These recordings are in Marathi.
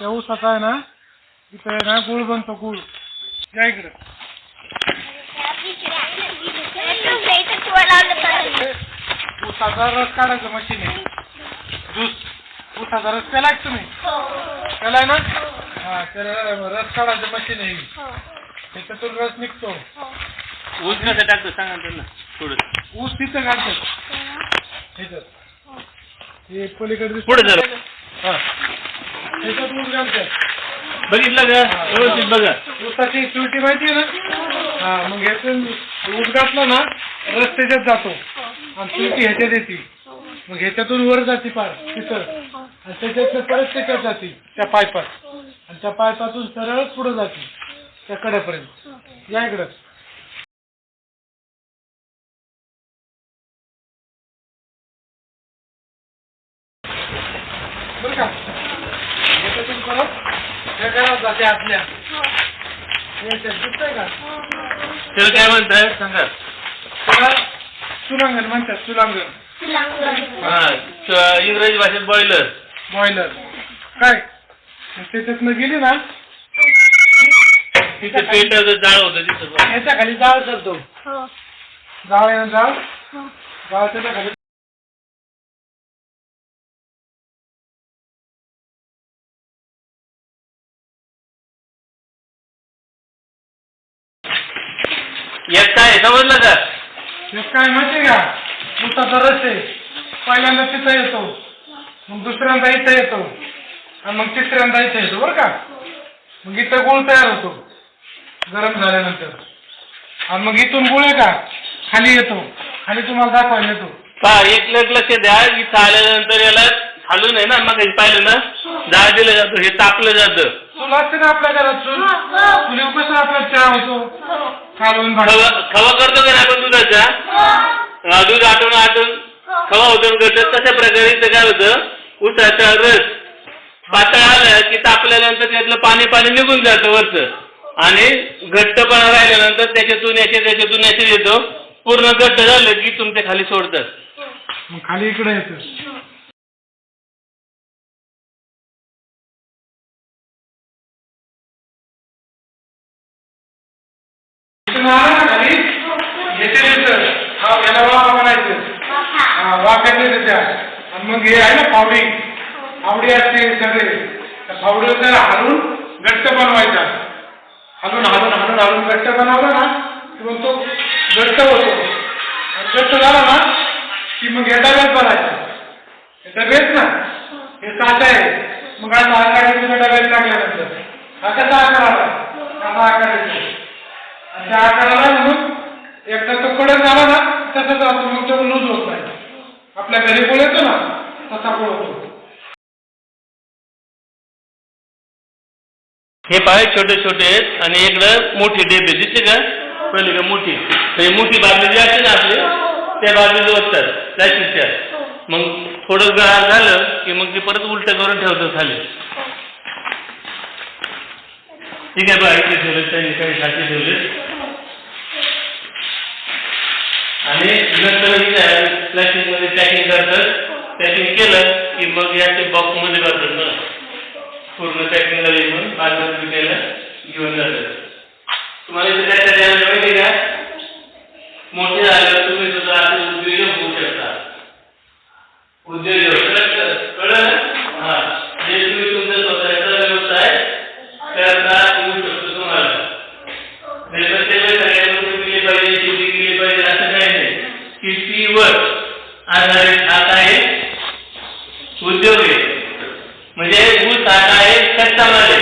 त्या ऊसाचा आहे ना इथं आहे ना गुळ बनतो गुळ. या इकडं. ऊसाचा रस काढायचं मशीन आहे. ज्यूस ऊसाचा रस प्यालाय का तुम्ही? प्यालाय ना? हा त्याला रस काढायचं मशीन आहे. ही. त्याच्यातून रस निघतो. ऊस कसं टाकतो? सांगा ना त्यांना थोडं ऊस तिथं काढतात ह्याच्यात हे पलीकडे. पुढे जरा. हा. बघितलं का? व्यवस्थित बघा. ऊसाची चिवटी माहिती आहे ना? हा मग ह्यातून ऊस घातला ना रस त्याच्यात जातो. आणि चिवटी ह्याच्यात येते. मग ह्याच्यातून वर जाते पार तिथं. आणि त्याच्यातनं परत त्याच्यात जाते त्या पायपात. आणि त्या पायपातून सरळ पुढे जाते त्या कड्यापर्यंत. या इकडं. बरं का? त्या घरात जाते आतल्या याच्यात दिसतंय का त्याला काय म्हणताय? सांगा त्याला सुलांगण म्हणतात सुलांगण हा. स- इंग्रजी भाषेत बॉयलर बॉयलर काय? मग त्याच्यातनं गेली ना तिथे पेटाचं जाळ होतं तिथं. याच्या खाली जाळ करतो जाळ? आहे ना जाळ जाळ? त्याच्याखाली एक काय समजलं का? हे काय माहितीये का? ऊसाचा रस आहे. पहिल्यांदा तिथं येतो. मग दुसऱ्यांदा इथं येतो. आणि मग तिसऱ्यांदा इथं येतो बरं का? मग इथं गुळ तयार होतो. गरम झाल्यानंतर. आणि मग इथून गुळ आहे का? खाली येतो. खाली तुम्हाला दाखवायला येतो. पहा एक लग लक्ष द्या. इथं आल्यानंतर याला खालून आहे ना मग पाहिलं ना? जाळ दिलं जातं हे तापलं जातं. चूल असते ना आपल्या घरात चूल? कसं आपला चहा होतो? कालवून भांडवल खवा खवा करतो का नाही आपण दुधाचा? हा, दूध आटून आटून. खवा होतो करतो. तशा प्रकारे इथं काय होतं? उसाचा रस पातळ आलं की तापल्यानंतर त्यातलं पाणी पाणी निघून जातं वरचं. आणि घट्टपणा राहिल्यानंतर त्याच्यातून याचे त्याच्यातून याचे येतो. पूर्ण घट्ट झालं की तुमच्या खाली सोडतात. मग खाली इकडे येतं इथून आलं ना खाली येते येतं हा याला वाफा म्हणायचं हा वाफ्यात येते त्या आणि मग हे आहे ना फावडी फावडी असते सगळे. त्या फावडीवर त्याला हलवून घट्ट बनवायचा. हलून हलून हलून हलून घट्ट बनवला ना की मग तो घट्ट होतो. घट्ट झाला ना की मग हे डब्यात भरायचा. हे डबेच ना हे साठ आहे. मग आता आकार येतो डब्यात टाकल्यानंतर? हा कसा आकार आला असा आकार येतो. आणि त्या आकाराला मग एकदा तो कडक झाला ना तसंच असतो मग तो लूज होत. आपल्या घरी कोण येतो ना तसा कोण होतो. हे पाय छोटे छोटे आहेत आणि इकडं मोठी डेबे दिसते का? पहिली का मोठी? मोठी बादली जी असते ना आपली त्या बादलीत ओततात प्लॅस्टिकच्या मग थोडं गार झालं की मग ते परत उलट करून ठेवतात खाली. ठीक आहे बा इथे ठेवले त्यांनी काही साठी ठेवले आणि नंतर प्लॅस्टिक तर त्याने केलं की मग याचे बॉक्समध्ये भरतात ना पूर्ण पॅकिंग झाली म्हणून बाजार विकायला घेऊन जातात तुम्हाला इथे काय काय माहिती का? मोठे झाल्यावर तुम्ही सुद्धा असे उद्योजक होऊ शकता. उद्योजक कळलं? कळलं हा. जे तुम्ही तुमचा स्वतःचा व्यवसाय करता येऊ शकतो तुम्हाला. नाहीतर ते वेळ सगळ्या गोष्टी केली पाहिजे शेती केली पाहिजे असं काही नाही. शेतीवर आधारित आता आहे. उद्योग. आहे म्हणजे ऊस आता आहे कच्चा माल आहे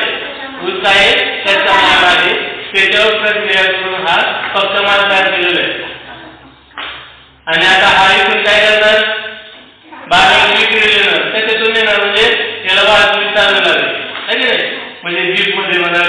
ऊस आहे कच्चा माल आहे त्याच्यावर प्रक्रिया करून हा फक्त माल तयार केलेला आहे. आणि आता हा इथून काय करतात बाजारात विक्री येणार त्याच्यातून येणार म्हणजे त्याला बाजार चालू लागेल. म्हणजे जीपमध्ये म्हणा